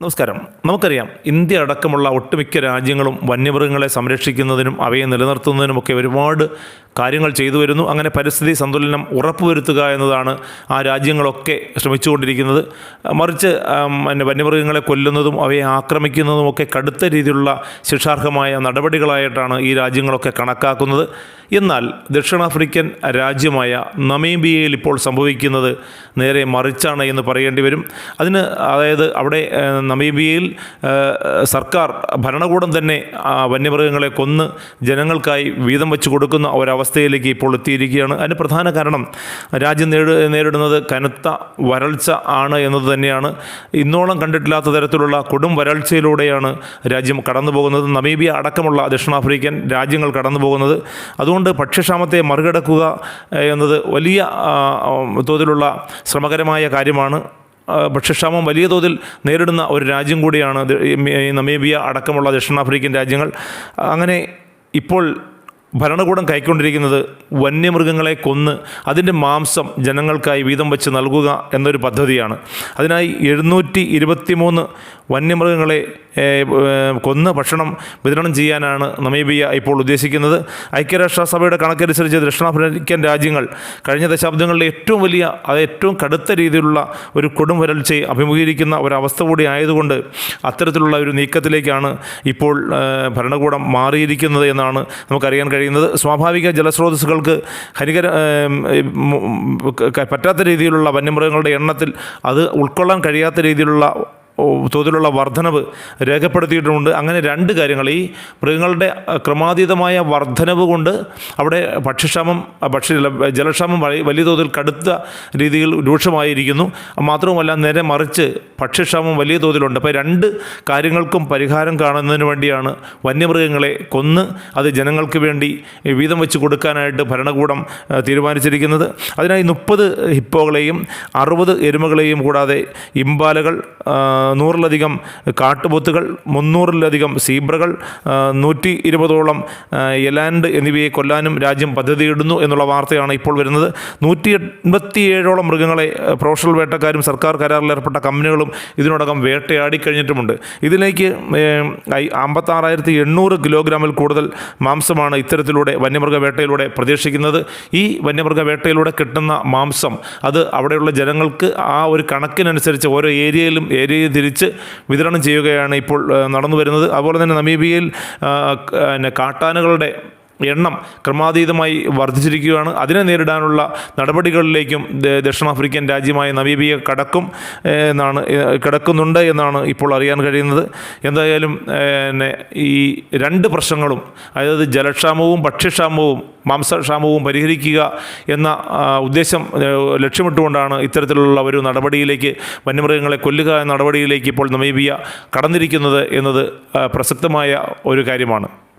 നമസ്കാരം. നമുക്കറിയാം ഇന്ത്യ അടക്കമുള്ള ഒട്ടുമിക്ക രാജ്യങ്ങളും വന്യമൃഗങ്ങളെ സംരക്ഷിക്കുന്നതിനും അവയെ നിലനിർത്തുന്നതിനുമൊക്കെ ഒരുപാട് കാര്യങ്ങൾ ചെയ്തു വരുന്നു. അങ്ങനെ പരിസ്ഥിതി സന്തുലനം ഉറപ്പുവരുത്തുക എന്നതാണ് ആ രാജ്യങ്ങളൊക്കെ ശ്രമിച്ചുകൊണ്ടിരിക്കുന്നത്. മറിച്ച് പിന്നെ വന്യമൃഗങ്ങളെ കൊല്ലുന്നതും അവയെ ആക്രമിക്കുന്നതും ഒക്കെ കടുത്ത രീതിയിലുള്ള ശിക്ഷാർഹമായ നടപടികളായിട്ടാണ് ഈ രാജ്യങ്ങളൊക്കെ കണക്കാക്കുന്നത്. എന്നാൽ ദക്ഷിണാഫ്രിക്കൻ രാജ്യമായ നമീബിയയിൽ ഇപ്പോൾ സംഭവിക്കുന്നത് നേരെ മറിച്ചാണ് എന്ന് പറയേണ്ടി വരും. അതിന് അതായത് അവിടെ നമീബിയയിൽ സർക്കാർ ഭരണകൂടം തന്നെ വന്യമൃഗങ്ങളെ കൊന്ന് ജനങ്ങൾക്കായി വീതം വെച്ച് കൊടുക്കുന്ന ഒരവസ്ഥയിലേക്ക് ഇപ്പോൾ എത്തിയിരിക്കുകയാണ്. അതിന് പ്രധാന കാരണം രാജ്യം നേടി നേരിടുന്നത് കനത്ത വരൾച്ച ആണ് എന്നത് തന്നെയാണ്. ഇന്നോളം കണ്ടിട്ടില്ലാത്ത തരത്തിലുള്ള കൊടും വരൾച്ചയിലൂടെയാണ് രാജ്യം കടന്നു പോകുന്നത് നമീബിയ അടക്കമുള്ള ദക്ഷിണാഫ്രിക്കൻ രാജ്യങ്ങൾ കടന്നു പോകുന്നത് അതുകൊണ്ട് ഭക്ഷ്യക്ഷാമത്തെ മറികടക്കുക എന്നത് വലിയ തോതിലുള്ള ശ്രമകരമായ കാര്യമാണ്. ഭക്ഷ്യക്ഷാമം വലിയ തോതിൽ നേരിടുന്ന ഒരു രാജ്യം കൂടിയാണ് നമീബിയ അടക്കമുള്ള ദക്ഷിണാഫ്രിക്കൻ രാജ്യങ്ങൾ. അങ്ങനെ ഇപ്പോൾ ഭരണകൂടം കൈക്കൊണ്ടിരിക്കുന്നത് വന്യമൃഗങ്ങളെ കൊന്ന് അതിന്റെ മാംസം ജനങ്ങൾക്കായി വീതം വെച്ച് നൽകുക എന്നൊരു പദ്ധതിയാണ്. അതിനായി എഴുന്നൂറ്റി ഇരുപത്തി മൂന്ന് വന്യമൃഗങ്ങളെ കൊന്ന് ഭക്ഷണം വിതരണം ചെയ്യാനാണ് നമീബിയ ഇപ്പോൾ ഉദ്ദേശിക്കുന്നത്. ഐക്യരാഷ്ട്രസഭയുടെ കണക്കനുസരിച്ച് ദക്ഷിണാഫ്രിക്കൻ രാജ്യങ്ങൾ കഴിഞ്ഞ ദശാബ്ദങ്ങളിലെ ഏറ്റവും വലിയ അത് ഏറ്റവും കടുത്ത രീതിയിലുള്ള ഒരു കൊടും വരൾച്ചയെ അഭിമുഖീകരിക്കുന്ന ഒരവസ്ഥ കൂടി ആയതുകൊണ്ട് അത്തരത്തിലുള്ള ഒരു നീക്കത്തിലേക്കാണ് ഇപ്പോൾ ഭരണകൂടം മാറിയിരിക്കുന്നത് എന്നാണ് നമുക്കറിയാൻ കഴിയുന്നത്. സ്വാഭാവിക ജലസ്രോതസ്സുകൾക്ക് ക- പറ്റാത്ത രീതിയിലുള്ള വന്യമൃഗങ്ങളുടെ എണ്ണത്തിൽ അത് ഉൾക്കൊള്ളാൻ കഴിയാത്ത രീതിയിലുള്ള തോതിലുള്ള വർധനവ് രേഖപ്പെടുത്തിയിട്ടുണ്ട് അങ്ങനെ രണ്ട് കാര്യങ്ങൾ. ഈ മൃഗങ്ങളുടെ ക്രമാതീതമായ വർധനവ് കൊണ്ട് അവിടെ ഭക്ഷ്യക്ഷാമം ഭക്ഷ്യ ജലക്ഷാമം വലി- വലിയ തോതിൽ കടുത്ത രീതിയിൽ രൂക്ഷമായിരിക്കുന്നു. മാത്രവുമല്ല നേരെ മറിച്ച് ഭക്ഷ്യക്ഷാമം വലിയ തോതിലുണ്ട്. അപ്പോൾ രണ്ട് കാര്യങ്ങൾക്കും പരിഹാരം കാണുന്നതിന് വേണ്ടിയാണ് വന്യമൃഗങ്ങളെ കൊന്ന് അത് ജനങ്ങൾക്ക് വേണ്ടി വീതം വെച്ച് കൊടുക്കാനായിട്ട് ഭരണകൂടം തീരുമാനിച്ചിരിക്കുന്നത്. അതിനായി മുപ്പത് ഹിപ്പോകളെയും അറുപത് എരുമകളെയും കൂടാതെ ഇമ്പാലകൾ നൂറിലധികം കാട്ടുപോത്തുകൾ മുന്നൂറിലധികം സീബ്രകൾ നൂറ്റി ഇരുപതോളം എലാൻഡ് എന്നിവയെ കൊല്ലാനും രാജ്യം പദ്ധതിയിടുന്നു എന്നുള്ള വാർത്തയാണ് ഇപ്പോൾ വരുന്നത്. നൂറ്റി എൺപത്തിയേഴോളം മൃഗങ്ങളെ പ്രൊഫഷണൽ വേട്ടക്കാരും സർക്കാർ കരാറിലേർപ്പെട്ട കമ്പനികളും ഇതിനോടകം വേട്ടയാടി കഴിഞ്ഞിട്ടുമുണ്ട് ഇതിലേക്ക് അമ്പത്താറായിരത്തി എണ്ണൂറ് കിലോഗ്രാമിൽ കൂടുതൽ മാംസമാണ് ഇത്തരത്തിലൂടെ വന്യമൃഗ വേട്ടയിലൂടെ പ്രതീക്ഷിക്കുന്നത്. ഈ വന്യമൃഗ വേട്ടയിലൂടെ കിട്ടുന്ന മാംസം അത് അവിടെയുള്ള ജനങ്ങൾക്ക് ആ ഒരു കണക്കിനനുസരിച്ച് ഓരോ ഏരിയയിലും ഏരിയയിൽ തിരിച്ച് വിതരണം ചെയ്യുകയാണ് ഇപ്പോൾ നടന്നു വരുന്നത് അതുപോലെ തന്നെ നമീബിയയിൽ പിന്നെ കാട്ടാനകളുടെ എണ്ണം ക്രമാതീതമായി വർദ്ധിച്ചിരിക്കുകയാണ്. അതിനെ നേരിടാനുള്ള നടപടികളിലേക്കും ദക്ഷിണാഫ്രിക്കൻ രാജ്യമായ നമീബിയ കടക്കും എന്നാണ് കിടക്കുന്നുണ്ട് എന്നാണ് ഇപ്പോൾ അറിയാൻ കഴിയുന്നത്. എന്തായാലും പിന്നെ ഈ രണ്ട് പ്രശ്നങ്ങളും അതായത് ജലക്ഷാമവും ഭക്ഷ്യക്ഷാമവും മാംസക്ഷാമവും പരിഹരിക്കുക എന്ന ഉദ്ദേശം ലക്ഷ്യമിട്ടുകൊണ്ടാണ് ഇത്തരത്തിലുള്ള ഒരു നടപടിയിലേക്ക് വന്യമൃഗങ്ങളെ കൊല്ലുക എന്ന നടപടിയിലേക്ക് ഇപ്പോൾ നമീബിയ കടന്നിരിക്കുന്നത് എന്നത് പ്രസക്തമായ ഒരു കാര്യമാണ്.